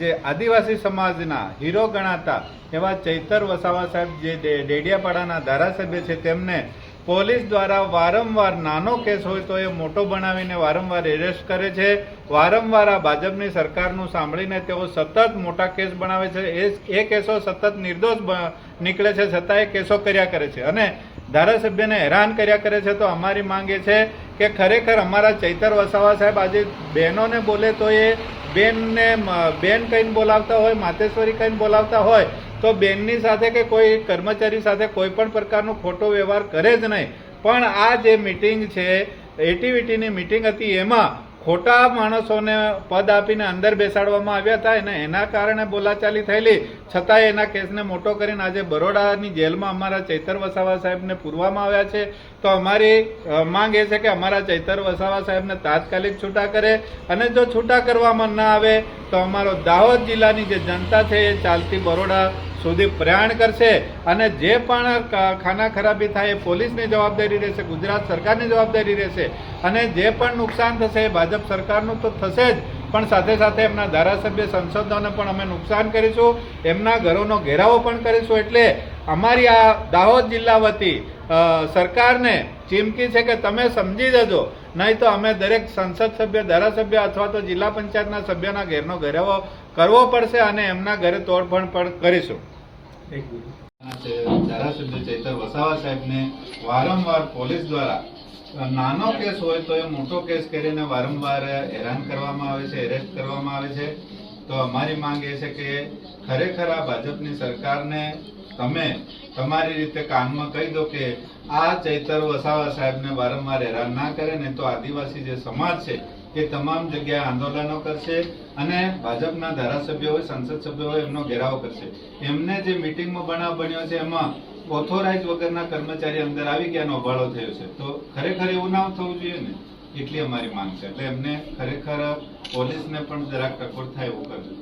જે આદિવાસી સમાજના હીરો ગણાતા એવા ચૈતર વસાવા સાહેબ જે ડેડિયાપાડાના ધારાસભ્ય છે, તેમને પોલીસ દ્વારા વારંવાર નાનો કેસ હોય તો એ મોટો બનાવીને વારંવાર એરેસ્ટ કરે છે. વારંવાર આ ભાજપની સરકારનું સાંભળીને તેઓ સતત મોટા કેસ બનાવે છે. એ એ કેસો સતત નિર્દોષ નીકળે છે, છતાં એ કેસો કર્યા કરે છે. અને ધારાસભ્યને હેરાન કર્યા કરે છે, તો અમારી માંગ છે કે ખરેખર અમારા ચૈતર વસાવા સાહેબ આજે બહેનોને બોલે તો એ બેનને બેન કહીને બોલાવતા હોય, માતેશ્વરી કહીને બોલાવતા હોય, તો બેનની સાથે કે કોઈ કર્મચારી સાથે કોઈ પણ પ્રકારનો ખોટો વ્યવહાર કરે જ નહીં. પણ આ જે મિટિંગ છે એટીવીટીની મિટિંગ હતી, એમાં ખોટા માણસોને પદ આપીને અંદર બેસાડવામાં આવ્યા હતા અને એના કારણે બોલાચાલી થયેલી. છતાંય એના કેસને મોટો કરીને આજે બરોડાની જેલમાં અમારા ચૈતર વસાવા સાહેબને પૂરવામાં આવ્યા છે. તો અમારી માંગ એ છે કે અમારા ચૈતર વસાવા સાહેબને તાત્કાલિક છૂટા કરે અને જો છૂટા કરવામાં ના આવે તો અમારો દાહોદ જિલ્લાની જે જનતા છે એ ચાલતી બરોડા સુધી પ્રયાણ કરશે અને જે પણ ખાના ખરાબી થાય એ પોલીસની જવાબદારી રહેશે, ગુજરાત સરકારની જવાબદારી રહેશે અને જે પણ નુકસાન થશે એ ભાજપ સરકારનું તો થશે જ. પણ સાથે સાથે એમના ધારાસભ્ય સંસદોને પણ અમે નુકસાન કરીશું, એમના ઘરોનો ઘેરાવો પણ કરીશું. એટલે અમારી આ દાહોદ જિલ્લા વતી સરકારને ચીમકી છે કે તમે સમજી જજો. નહીં તો અમે દરેક સંસદ સભ્ય, ધારાસભ્ય અથવા તો જિલ્લા પંચાયતના સભ્યના ઘેરનો ઘેરાવો કરવો પડશે અને એમના ઘરે તોડફોડ પણ કરીશું. ધારાસભ્ય ચૈતર વસાવા સાહેબને વારંવાર પોલીસ દ્વારા નાનો કેસ હોય તો એ મોટો કેસ કરીને વારંવાર હેરાન કરવામાં આવે છે એરેસ્ટ કરવામાં આવે છે. તો અમારી માંગ એ છે કે ખરેખર આ ભાજપની સરકારને તમે તમારી રીતે કાનમાં કહી દો કે આ ચૈતર વસાવા સાહેબને વારંવાર હેરાન ના કરે ને તો આદિવાસી જે સમાજ છે એ તમામ જગ્યાએ આંદોલનો કરશે અને ભાજપના ધારાસભ્યો હોય સંસદ સભ્યો હોય એમનો ઘેરાવ કરશે. એમને જે મિટિંગમાં બનાવ બન્યો છે, એમાં ઓથોરાઇઝ વગરના કર્મચારી અંદર આવી ગયાનો હોબાળો થયો છે. તો ખરેખર એવું ના થવું જોઈએ ને? એટલી અમારી માંગ છે. એટલે એમને ખરેખર પોલીસને પણ જરાક ટકોર થાય એવું કરજો.